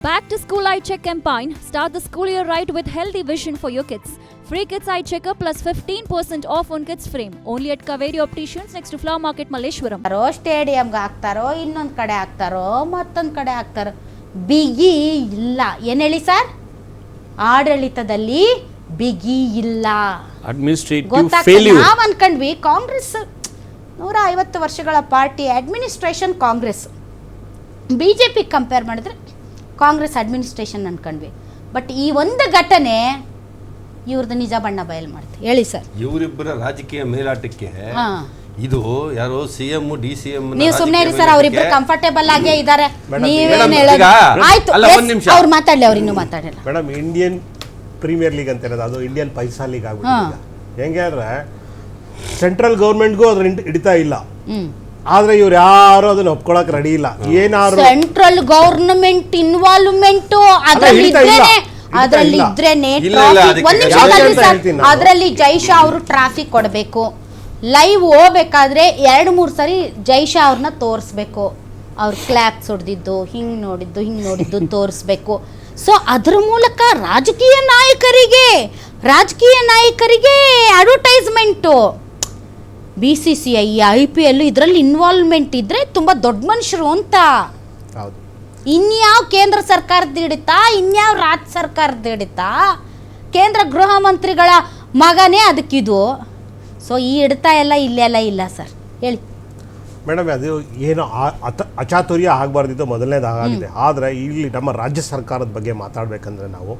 Back to School Eye Check campaign. Start the school year right with healthy vision for your kids. Free Kids Eye Checker plus 15% off on kids frame. Only at Kaveri Opticians next to Flower Market Malleshwaram. Stadium ಸ್ಟೇಡಿಯಂಗೆ ಹಾಕ್ತಾರೋ ಇನ್ನೊಂದು ಕಡೆ ಹಾಕ್ತಾರೋ ಮತ್ತೊಂದು ಕಡೆ ಹಾಕ್ತಾರೋ ಬಿಗಿ ಇಲ್ಲ ಏನು ಹೇಳಿ sir ಆಡಳಿತದಲ್ಲಿ ಬಿಗಿ ಇಲ್ಲ ಅಡ್ಮಿನಿಸ್ಟ್ರೇಟಿವ್ ಗೊತ್ತಾಗ್ತದೆ ಫೇಲ್ಯೂರ್ ನಾವು ಅನ್ಕೊಂಡ್ವಿ ಕಾಂಗ್ರೆಸ್ ನೂರ ಐವತ್ತು ವರ್ಷಗಳ party administration Congress B J P compare ಮಾಡಿದ್ರೆ ಕಾಂಗ್ರೆಸ್ ಅಡ್ಮಿನಿಸ್ಟ್ರೇಷನ್ ಅನ್ಕೊಂಡ್ವಿ. ಬಟ್ ಈ ಒಂದು ಘಟನೆ ಇವ್ರದ್ದು ನಿಜ ಬಣ್ಣ ಬಯಲು ಮಾಡುತ್ತೆ ಹೇಳಿ ಸರ್. ಇವರಿಬ್ಬರ ರಾಜಕೀಯ ಮೇಲಾಟಕ್ಕೆ. ಇದು ಯಾರೋ C M D C M ನೀವು ಸುಮ್ಮನೆ ಇರಿ ಸರ್ ಅವರಿಬ್ರು ಕಂಫರ್ಟೇಬಲ್ ಆಗೇ ಇದ್ದಾರೆ ನೀವೇನು ಹೇಳೋದು. ಆಯ್ತು ಅಲ್ಲ, ಒಂದ್ ನಿಮಿಷ. ಅವ್ರು ಮಾತಾಡ್ಲಿ ಅವ್ರು ಇನ್ನೂ ಮಾತಾಡಲ್ಲ ಮೇಡಮ್ ಇಂಡಿಯನ್ ಪ್ರೀಮಿಯರ್ ಲೀಗ್ ಅಂತ ಇರೋದು ಅದು ಇಂಡಿಯನ್ ಪೈಸಾ ಲೀಗ್ ಆಗ್ಬಿಟ್ಟಿದೆ. ಹೆಂಗೆ ಅಂದ್ರೆ ಸೆಂಟ್ರಲ್ ಗೌರ್ಮೆಂಟ್ಗೂ ಅದ್ರ ಹಿಡ್- ಹಿಡಿತಾ ಇಲ್ಲ. ಹ್ಮ್. ಆದ್ರೆ ಇವ್ರು ಯಾರು ಅದನ್ನ ಒಪ್ಕೊಳಕ್ ರೆಡಿ ಇಲ್ಲ ಏನಾದ್ರು ಸೆಂಟ್ರಲ್ ಗವರ್ನಮೆಂಟ್ ಇನ್ವಾಲ್ವ್ಮೆಂಟ್ ಅದ್ರಲ್ಲಿ ಹಿಡಿತಾ ಇಲ್ಲ. ಇದ್ರೇನೆ ಹಿಡಿತಾ ಅದ್ರಲ್ಲಿ ಇಲ್ಲ. ಇದ್ರೇನೆ ಇಲ್ಲ, ಇಲ್ಲ, traffic- ಅದಕ್ಕೆ ಒಂದ್ ನಿಮಿಷ ಯಾಕೆ ತಡ್ರಿ ಅಂತ ಸರ್. ಹೇಳ್ತೀನಿ ನಾನು. ಅದ್ರಲ್ಲಿ ಜೈಶಾ ಅವರು ಟ್ರಾಫಿಕ್ ಕೊಡಬೇಕು ಲೈವ್ ಹೋಗ್ಬೇಕಾದ್ರೆ ಎರಡು ಮೂರು ಸರಿ ಜೈಶಾ ಅವ್ರನ್ನ ತೋರಿಸ್ಬೇಕು ಅವ್ರ ಕ್ಲಾಪ್ಸ್ ಹೊಡೆದಿದ್ದು ಹಿಂಗ್ ನೋಡಿದ್ದು ಹಿಂಗ್ ನೋಡಿದ್ದು ತೋರಿಸ್ಬೇಕು ಸೊ ಅದ್ರ ಮೂಲಕ ರಾಜಕೀಯ ನಾಯಕರಿಗೆ ರಾಜಕೀಯ ನಾಯಕರಿಗೆ advertisement B C C I I P L ಇದರಲ್ಲಿ ಇನ್ವಾಲ್ವ್ಮೆಂಟ್ ಇದ್ರೆ ತುಂಬ ದೊಡ್ಡ ಮನುಷ್ಯರು ಅಂತ. ಹೌದು. ಇನ್ಯಾವ ಕೇಂದ್ರ ಸರ್ಕಾರದ ಹಿಡಿತಾ ಇನ್ಯಾವ ರಾಜ್ಯ ಸರ್ಕಾರದ ಹಿಡಿತಾ ಕೇಂದ್ರ ಗೃಹ ಮಂತ್ರಿಗಳ ಮಗನೇ ಅದಕ್ಕಿದು ಸೊ ಈ ಹಿಡಿತ ಎಲ್ಲ ಇಲ್ಲೆಲ್ಲ ಇಲ್ಲ ಸರ್. ಹೇಳಿ. ಮೇಡಮ್ ಅದು ಏನು ಆ- ಅತ- ಅಚಾತುರ್ಯ ಆಗಬಾರ್ದಿತ್ತು ಮೊದಲನೇದಾಗಿದೆ ಆದರೆ ಇಲ್ಲಿ ನಮ್ಮ ರಾಜ್ಯ ಸರ್ಕಾರದ ಬಗ್ಗೆ ಮಾತಾಡಬೇಕಂದ್ರೆ ನಾವು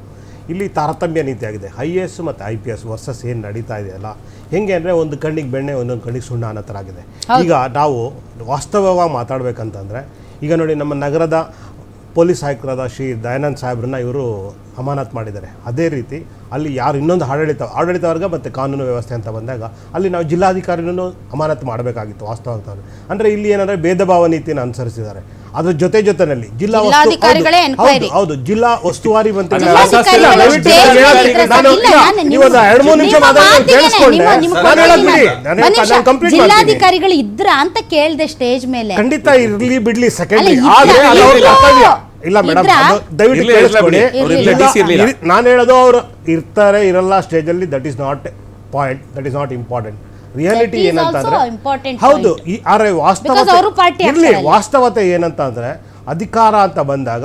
ಇಲ್ಲಿ ತಾರತಮ್ಯ ನೀತಿ ಆಗಿದೆ ಐ ಎ ಎಸ್ ಮತ್ತು ಐ ಪಿ ಎಸ್ ವರ್ಸಸ್ ಏನು ನಡೀತಾ ಇದೆಯಲ್ಲ ಹೆಂಗೆ ಅಂದರೆ ಒಂದು ಕಣ್ಣಿಗೆ ಬೆಣ್ಣೆ ಒಂದೊಂದು ಕಣ್ಣಿಗೆ ಸುಣ್ಣ ಅನ್ನೋ ಥರ ಆಗಿದೆ ಈಗ ನಾವು ವಾಸ್ತವವಾಗಿ ಮಾತಾಡಬೇಕಂತಂದರೆ ಈಗ ನೋಡಿ ನಮ್ಮ ನಗರದ ಪೊಲೀಸ್ ಆಯುಕ್ತರಾದ ಶ್ರೀ ದಯಾನಂದ್ ಸಾಹೇಬ್ರನ್ನ ಇವರು ಅಮಾನತ್ ಮಾಡಿದ್ದಾರೆ. ಅದೇ ರೀತಿ ಅಲ್ಲಿ ಯಾರು ಇನ್ನೊಂದು ಆಡಳಿತ ಆಡಳಿತ ವರ್ಗ ಮತ್ತು ಕಾನೂನು ವ್ಯವಸ್ಥೆ ಅಂತ ಬಂದಾಗ ಅಲ್ಲಿ ನಾವು ಜಿಲ್ಲಾಧಿಕಾರಿನೂ ಅಮಾನತ್ ಮಾಡಬೇಕಾಗಿತ್ತು ವಾಸ್ತವ ಅಂದರೆ ಇಲ್ಲಿ ಏನಂದರೆ ಭೇದ ಭಾವ ನೀತಿನ ಅನುಸರಿಸಿದ್ದಾರೆ. ಅದ್ರ ಜೊತೆ ಜೊತೆನಲ್ಲಿ ಜಿಲ್ಲಾ ವಸ್ತು- ಜಿಲ್ಲಾಧಿಕಾರಿಗಳೇ ಹೌದು, enquiry. ಹೌದು, ಹೌದು ಜಿಲ್ಲಾ ಉಸ್ತುವಾರಿ ಮಂತ್ರಿ ಜಿಲ್ಲಾಧಿಕಾರಿಗಳು. ಇದ್ರೆ ಅಂತ ಕೇಳ್ದೆ ಸ್ಟೇಜ್ ಮೇಲೆ. ಖಂಡಿತ ಇರ್ಲಿ ಬಿಡ್ಲಿ ಸೆಕೆಂಡ್ ಅಲ್ಲ, ಇದ್ರ- ಆದ್ರೆ ಅದು ಅವ್ರ ಇದ್ರ- ಕರ್ತವ್ಯ. ಇಲ್ಲ ಮೇಡಮ್ ಇದ್ರ- ದಯವಿಟ್ಟು ಇರ್ಲಿ, ಇರ್ಲಿ ಕೇಳಿಸ್ಕೊಳ್ಳಿ. ಬಿಡಿ. ಅವ್ರು ಇರ್ಲಿ, DC ಇರ್ಲಿಲ್ಲ. ನಾನು ಹೇಳೋದು ಅವ್ರು ಇರ್ತಾರೆ ಇರಲ್ಲ ಸ್ಟೇಜ್ ಅಲ್ಲಿ that is not point that is not important reality ಏನಂತ ಅಂದ್ರೆ ಹೌದು. ಈ ಆದ್ರೆ ವಾಸ್ತವತೆ ಇರ್ಲಿ ವಾಸ್ತವತೆ ಏನಂತ ಅಂದ್ರೆ ಅಧಿಕಾರ ಅಂತ ಬಂದಾಗ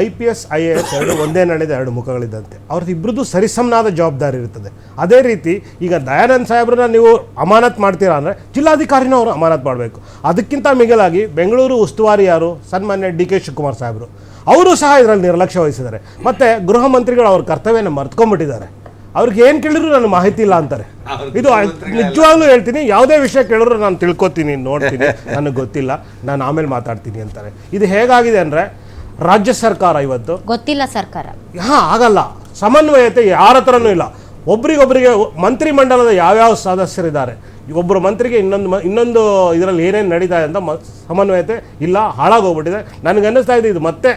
I P S I A S ಎರಡು ಒಂದೇ ನಡೆದ ಎರಡು ಮುಖಗಳಿದ್ದಂತೆ. ಅವ್ರದ್ದು ಇಬ್ಬರದ್ದು ಸರಿಸಮನಾದ ಜವಾಬ್ದಾರಿ ಇರ್ತದೆ. ಅದೇ ರೀತಿ ಈಗ ದಯಾನಂದ್ ಸಾಹೇಬ್ರನ್ನ ನೀವು ಅಮಾನತ್ ಮಾಡ್ತೀರಾ ಅಂದರೆ ಜಿಲ್ಲಾಧಿಕಾರಿನೂ ಅವರು ಅಮಾನತ್ ಮಾಡಬೇಕು. ಅದಕ್ಕಿಂತ ಮಿಗಿಲಾಗಿ ಬೆಂಗಳೂರು ಉಸ್ತುವಾರಿ ಯಾರು? ಸನ್ಮಾನ್ಯ ಡಿ ಕೆ ಶಿವಕುಮಾರ್ ಸಾಹೇಬರು. ಅವರು ಸಹ ಇದರಲ್ಲಿ ನಿರ್ಲಕ್ಷ್ಯ ವಹಿಸಿದ್ದಾರೆ. ಮತ್ತು ಗೃಹ ಮಂತ್ರಿಗಳು ಅವ್ರ ಕರ್ತವ್ಯನ ಮರ್ತ್ಕೊಂಡ್ಬಿಟ್ಟಿದ್ದಾರೆ. ಅವ್ರಿಗೆ ಏನು ಕೇಳಿದ್ರು ನನಗೆ ಮಾಹಿತಿ ಇಲ್ಲ ಅಂತಾರೆ ಇದು ನಿಜವಾಗ್ಲೂ ಹೇಳ್ತೀನಿ ಯಾವುದೇ ವಿಷಯ ಕೇಳಿದ್ರು ನಾನು ತಿಳ್ಕೊತೀನಿ ನೋಡ್ತೀನಿ ನನಗೆ ಗೊತ್ತಿಲ್ಲ ನಾನು ಆಮೇಲೆ ಮಾತಾಡ್ತೀನಿ ಅಂತಾರೆ. ಇದು ಹೇಗಾಗಿದೆ ಅಂದರೆ ರಾಜ್ಯ ಸರ್ಕಾರ ಇವತ್ತು ಗೊತ್ತಿಲ್ಲ ಸರ್ಕಾರ. ಹಾಂ ಆಗಲ್ಲ. ಸಮನ್ವಯತೆ ಯಾರ ಹತ್ರನೂ ಇಲ್ಲ. ಒಬ್ರಿಗೊಬ್ರಿಗೆ ಮಂತ್ರಿ ಮಂಡಲದ ಯಾವ್ಯಾವ ಸದಸ್ಯರಿದ್ದಾರೆ ಒಬ್ಬರು ಮಂತ್ರಿಗೆ ಇನ್ನೊಂದು ಮ ಇನ್ನೊಂದು ಇದರಲ್ಲಿ ಏನೇನು ನಡೀತಾ ಇದೆ ಅಂತ ಮ ಸಮನ್ವಯತೆ ಇಲ್ಲ ಹಾಳಾಗೋಗ್ಬಿಟ್ಟಿದೆ ನನಗೆ ಅನ್ನಿಸ್ತಾ ಇದೆ ಇದು ಮತ್ತೆ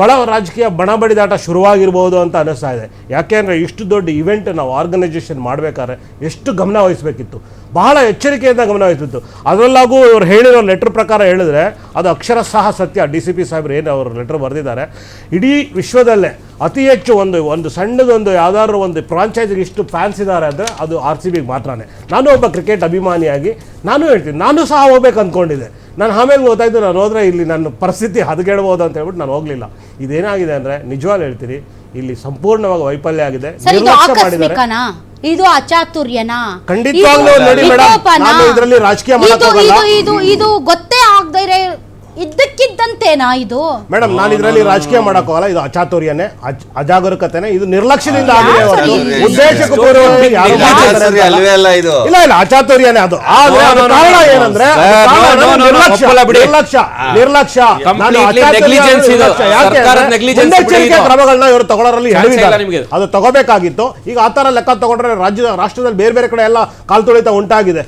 ಒಳ ರಾಜಕೀಯ ಬಣ ಬಡಿದಾಟ ಶುರುವಾಗಿರ್ಬೋದು ಅಂತ ಅನ್ನಿಸ್ತಾ ಇದೆ. ಯಾಕೆಂದರೆ ಇಷ್ಟು ದೊಡ್ಡ ಇವೆಂಟ್ ನಾವು ಆರ್ಗನೈಸೇಷನ್ ಮಾಡಬೇಕಾದ್ರೆ ಎಷ್ಟು ಗಮನ ವಹಿಸಬೇಕಿತ್ತು? ಬಹಳ ಎಚ್ಚರಿಕೆಯಿಂದ ಗಮನ ವಹಿಸಿತ್ತು ಅದರಲ್ಲಾಗೂ ಇವ್ರು ಹೇಳಿರೋ ಲೆಟ್ರ್ ಪ್ರಕಾರ ಹೇಳಿದ್ರೆ ಅದು ಅಕ್ಷರಶಃ ಸತ್ಯ. ಡಿ ಸಿ ಪಿ ಸಾಹೇಬ್ರು ಏನು ಅವರು ಲೆಟ್ರ್ ಬರೆದಿದ್ದಾರೆ. ಇಡೀ ವಿಶ್ವದಲ್ಲೇ ಅತಿ ಹೆಚ್ಚು ಒಂದು ಒಂದು ಸಣ್ಣದೊಂದು ಯಾವ್ದಾದ್ರು ಒಂದು ಫ್ರಾಂಚೈಸಿಗೆ ಇಷ್ಟು ಫ್ಯಾನ್ಸ್ ಇದ್ದಾರೆ ಅಂದರೆ ಅದು ಆರ್ ಸಿ ಬಿಗೆ ಮಾತ್ರನೇ. ನಾನು ಒಬ್ಬ ಕ್ರಿಕೆಟ್ ಅಭಿಮಾನಿಯಾಗಿ ನಾನು ಹೇಳ್ತೀನಿ. ನಾನು ಸಹ ಹೋಗ್ಬೇಕು ಅಂದ್ಕೊಂಡಿದ್ದೆ ನಾನು ಆಮೇಲೆ ಗೊತ್ತಾಯ್ತು ನಾನು ಹೋದ್ರೆ ಇಲ್ಲಿ ನನ್ನ ಪರಿಸ್ಥಿತಿ ಹದಗೆಡ್ಬೋದು ಅಂತ ಹೇಳ್ಬಿಟ್ಟು ನಾನು ಹೋಗಲಿಲ್ಲ. ಇದೇನಾಗಿದೆ ಅಂದ್ರೆ ನಿಜವಾಗ್ಲೂ ಹೇಳ್ತೀರಿ ಇಲ್ಲಿ ಸಂಪೂರ್ಣವಾಗಿ ವೈಫಲ್ಯ ಆಗಿದೆ ಇದು ನಿರ್ಲಕ್ಷ್ಯ ಮಾಡಿದ್ದಾರೆ. ಇದು ಅಚಾತುರ್ಯನಾ ಖಂಡಿತವಾಗ್ಲೂ ನೋಡಿ ಮೇಡಮ್? ನಾನು ಇದ್ರಲ್ಲಿ ರಾಜಕೀಯ ಇದು- ಇದು ಗೊತ್ತೇ ಆಗದೆ ಇದ್ದಕ್ಕಿದ್ದಂತೆನಾ ಇದು ಮೇಡಮ್ ನಾನು ಇದರಲ್ಲಿ ರಾಜಕೀಯ ಮಾಡಕ್ ಹೋಗಲ್ಲ ಇದು ಅಚಾತುರ್ಯನೇ ಅಜ್- ಅಜಾಗರೂಕತೆನೆ ಇದು ನಿರ್ಲಕ್ಷ್ಯದಿಂದ ಆಗಿದೆ ಹೊರತು ಯಾರು ಇಲ್ಲ, ಮಾಡ್ತಾರೆ ಸರಿ, ಅಂತ ಅಲ್ವೇ ಅಲ್ಲ ಇದು. ಇಲ್ಲ ಇಲ್ಲ ಅಚಾತುರ್ಯನೇ ಅದು ಆದ್ರೆ ಅದು ಕಾರಣ. ಏನಂದ್ರೆ Sir, ಅದು ಕಾರಣ no, no, no, no, ನಿರ್ಲಕ್ಷ್ಯ ಒಪ್ಪಲ್ಲ ಬಿಡಿ. ನಿರ್ಲಕ್ಷ್ಯ ನಿರ್ಲಕ್ಷ್ಯ ನಾನು Completely ಅಚಾತುರ್ಯ negligence ಇದು. ನಿರ್ಲಕ್ಷ್ಯ. ಯಾಕೆ ಸರ್ಕಾರದ ಅಂದ್ರೆ negligence ಮುನ್ನೆಚ್ಚರಿಕೆ ಬಿಡಿ ಇದು. ಕ್ರಮಗಳನ್ನ ಇವರು ತಗೊಳ್ಳೋರಲ್ಲಿ ಇಲ್ಲ ಹೇಳಿದ್ದಾರೆ ನಿಮ್ಗೆ. ಅದು ತಗೋಬೇಕಾಗಿತ್ತು ಈಗ ಆ ತರ ಲೆಕ್ಕ ತಗೊಂಡ್ರೆ ರಾಜ್ಯದ ರಾಷ್ಟ್ರದಲ್ಲಿ ಬೇರೆ ಬೇರೆ ಕಡೆ ಎಲ್ಲ ಕಾಲ್ತುಳಿತ ಉಂಟಾಗಿದೆ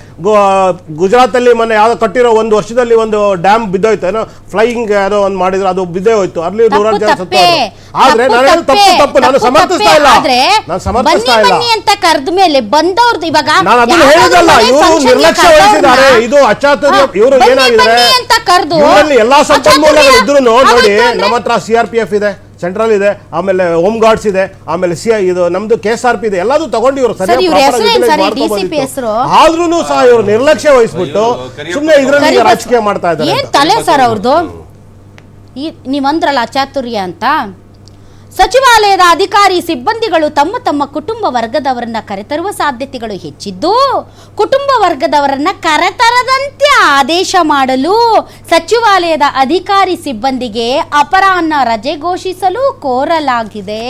ಗುಜರಾತ್ ಅಲ್ಲಿ ಮೊನ್ನೆ ಯಾವ್ದೋ ಕಟ್ಟಿರೋ ಒಂದು ವರ್ಷದಲ್ಲಿ ಒಂದು ಡ್ಯಾಮ್ ಬಿದ್ದೋಯ್ತು ಏನೋ ಫ್ಲೈಯಿಂಗ್ ಯಾವುದೋ ಒಂದು ಮಾಡಿದ್ರು ಅದು ಬಿದ್ದೇ ಹೋಯ್ತು. ಅಲ್ಲಿ ನೂರಾರು ಜನ. ಆದ್ರೆ ತಪ್ಪು ನಾನು ಹೇಳೋದು ತಪ್ಪು. ತಪ್ಪು. ನಾನು ಸಮರ್ಥಿಸ್ತಾ ಇಲ್ಲ. ನಾನು ಸಮರ್ಥಿಸ್ತಾ ಇಲ್ಲ. ಬನ್ನಿ ಅಂತ ಕರೆದ ಮೇಲೆ ಬಂದವ್ರದ್ದು ಇವಾಗ ನಾನು ಅದನ್ನ ಹೇಳಿದಲ್ಲ. ಇವರು ನಿರ್ಲಕ್ಷ್ಯ ವಹಿಸಿದ್ದಾರೆ. ಇದು ಅಚಾತುರ್ಯ ಇವರು ಬನ್ನಿ, ಏನಾಗಿದೆ? ಬನ್ನಿ ಅಂತ ಕರೆದು ಇವರಲ್ಲಿ ಎಲ್ಲಾ ಸಂಪನ್ಮೂಲಗಳು ಇದ್ರು ನೋಡಿ. ನಮ್ಮ ಹತ್ರ ಸಿ ಆರ್ ಪಿ ಎಫ್ ಇದೆ ಸೆಂಟ್ರಲ್ ಇದೆ ಆಮೇಲೆ ಹೋಮ್ ಗಾರ್ಡ್ಸ್ ಇದೆ ಆಮೇಲೆ ಸಿ ಇದು ನಮ್ದು ಕೆ ಎಸ್ ಆರ್ ಪಿ ಇದೆ. ಎಲ್ಲದೂ ತಗೊಂಡು ಇವರು ಸರ್, ಇವ್ರ ಹೆಸ್ರು ಏನ್ ಸರ್, DCP ಹೆಸ್ರು? ಆದ್ರೂ ಸಹ ಇವರು ನಿರ್ಲಕ್ಷ್ಯ ವಹಿಸ್ಬಿಟ್ಟು ಸುಮ್ಮನೆ ಇದರಲ್ಲಿ ರಾಜಕೀಯ ಮಾಡ್ತಾ ಇದ್ದಾರೆ ಏನ್ ತಲೆ ಸರ್ ಅವ್ರದ್ದು ಈ ನೀವಂದ್ರಲ್ಲ ಚಾತುರ್ಯ ಅಂತ? ಸಚಿವಾಲಯದ ಅಧಿಕಾರಿ ಸಿಬ್ಬಂದಿಗಳು ತಮ್ಮ ತಮ್ಮ ಕುಟುಂಬ ವರ್ಗದವರನ್ನ ಕರೆತರುವ ಸಾಧ್ಯತೆಗಳು ಹೆಚ್ಚಿದ್ದು ಕುಟುಂಬ ವರ್ಗದವರನ್ನ ಕರೆತರದಂತೆ ಆದೇಶ ಮಾಡಲು ಸಚಿವಾಲಯದ ಅಧಿಕಾರಿ ಸಿಬ್ಬಂದಿಗೆ ಅಪರಾಹ್ನ ರಜೆ ಘೋಷಿಸಲು ಕೋರಲಾಗಿದೆ.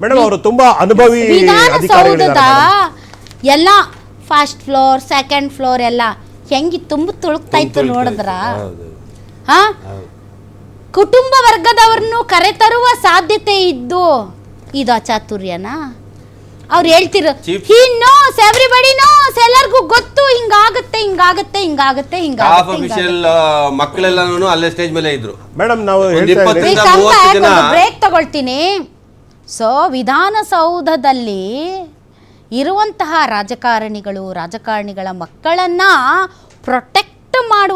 ಮೇಡಮ್ ಅವರು ತುಂಬಾ ಅನುಭವಿ ವಿಧಾನಸೌಧದ ಎಲ್ಲ ಫಸ್ಟ್ ಫ್ಲೋರ್ ಸೆಕೆಂಡ್ ಫ್ಲೋರ್ ಎಲ್ಲ ಹೆಂಗಿ ತುಂಬ ತುಳುಕ್ತಾ ಇತ್ತು ನೋಡಿದ್ರ. ಹಾ. ಕುಟುಂಬ ವರ್ಗದವ್ರನ್ನು ಕರೆತರುವ ಸಾಧ್ಯತೆ ಇದ್ದು ಇದು ಅಚಾತುರ್ಯನಾ? ಅವ್ರು ಹೇಳ್ತಿರೋ ಹಿ ನೋಸ್ ಎವ್ರಿಬಡಿ ನೋಸ್ ಎಲ್ಲರಿಗೂ ಗೊತ್ತು ಹಿಂಗಾಗತ್ತೆ ಹಿಂಗಾಗತ್ತೆ ಹಿಂಗಾಗತ್ತೆ ಹಿಂಗಾಗುತ್ತೆ ಹಿಂಗಾಗತ್ತೆ. ಅಫಿಷಿಯಲ್ ಮಕ್ಕಳೆಲ್ಲನೂ ಅಲ್ಲೇ ಸ್ಟೇಜ್ ಮೇಲೆ ಇದ್ರು. ಮೇಡಮ್ ನಾವು ಒಂದು ಹೇಳ್ತಾ ಇಪ್ಪತ್ತು ಇದ್ದೀವಿ ಇಂದ ಮೂವತ್ತು ಜನ- ಬ್ರೇಕ್ ತಗೊಳ್ತೀನಿ. ಸೊ ವಿಧಾನಸೌಧದಲ್ಲಿ ಇರುವಂತಹ ರಾಜಕಾರಣಿಗಳು ರಾಜಕಾರಣಿಗಳ ಮಕ್ಕಳನ್ನ ಪ್ರೊಟೆಕ್ಟ್ ಮಾಡುವ